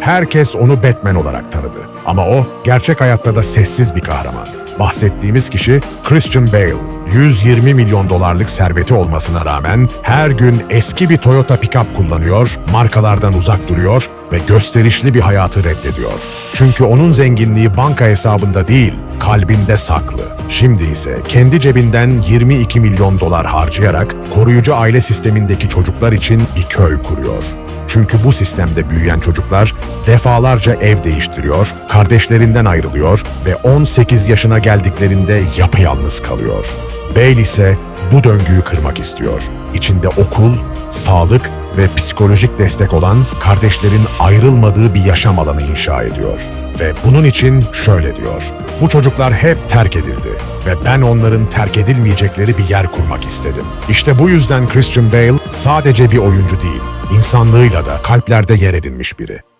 Herkes onu Batman olarak tanıdı. Ama o gerçek hayatta da sessiz bir kahraman. Bahsettiğimiz kişi Christian Bale. 120 milyon dolarlık serveti olmasına rağmen her gün eski bir Toyota pickup kullanıyor, markalardan uzak duruyor ve gösterişli bir hayatı reddediyor. Çünkü onun zenginliği banka hesabında değil, kalbinde saklı. Şimdi ise kendi cebinden 22 milyon dolar harcayarak koruyucu aile sistemindeki çocuklar için bir köy kuruyor. Çünkü bu sistemde büyüyen çocuklar defalarca ev değiştiriyor, kardeşlerinden ayrılıyor ve 18 yaşına geldiklerinde yapayalnız kalıyor. Bale ise bu döngüyü kırmak istiyor. İçinde okul, sağlık ve psikolojik destek olan kardeşlerin ayrılmadığı bir yaşam alanı inşa ediyor. Ve bunun için şöyle diyor. Bu çocuklar hep terk edildi ve ben onların terk edilmeyecekleri bir yer kurmak istedim. İşte bu yüzden Christian Bale sadece bir oyuncu değil, insanlığıyla da kalplerde yer edinmiş biri.